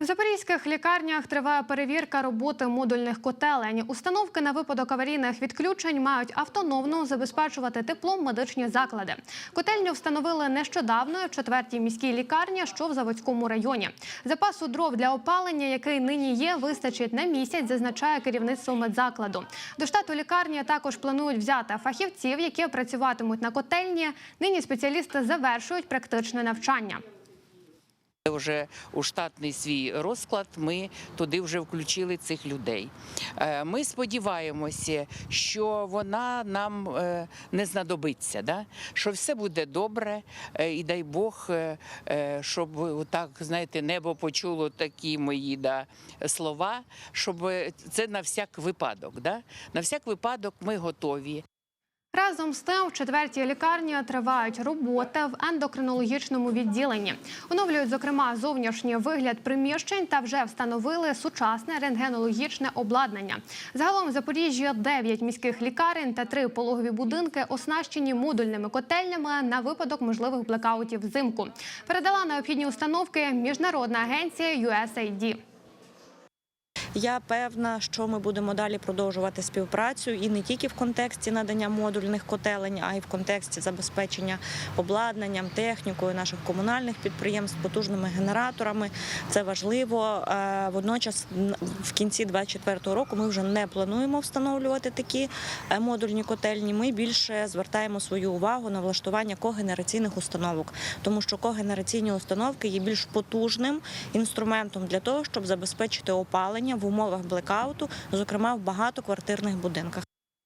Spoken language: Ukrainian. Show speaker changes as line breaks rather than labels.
В запорізьких лікарнях триває перевірка роботи модульних котелень. Установки на випадок аварійних відключень мають автономно забезпечувати теплом медичні заклади. Котельню встановили нещодавно в четвертій міській лікарні, що в Заводському районі. Запасу дров для опалення, який нині є, вистачить на місяць, зазначає керівництво медзакладу. До штату лікарні також планують взяти фахівців, які працюватимуть на котельні. Нині спеціалісти завершують практичне навчання.
Вже у штатний свій розклад ми туди вже включили цих людей. Е, Ми сподіваємося, що вона нам е, не знадобиться, да? що все буде добре, е, і дай Бог, щоб так, знаєте, небо почуло такі мої да, слова, щоб це на всяк випадок. Да? На всяк випадок ми готові.
Разом з тим, в четвертій лікарні тривають роботи в ендокринологічному відділенні. Оновлюють, зокрема, зовнішній вигляд приміщень та вже встановили сучасне рентгенологічне обладнання. Загалом в Запоріжжі 9 міських лікарень та 3 пологові будинки оснащені модульними котельнями на випадок можливих блекаутів взимку. Передала необхідні установки міжнародна агенція USAID.
Я певна, що ми будемо далі продовжувати співпрацю і не тільки в контексті надання модульних котелень, а й в контексті забезпечення обладнанням, технікою наших комунальних підприємств, потужними генераторами. Це важливо. Е, Водночас, в кінці 2024 року, ми вже не плануємо встановлювати такі е, модульні котельні. Ми більше звертаємо свою увагу на влаштування когенераційних установок, тому що когенераційні установки є більш потужним інструментом для того, щоб забезпечити опалення в умовах блекауту, зокрема в багатоквартирних будинках.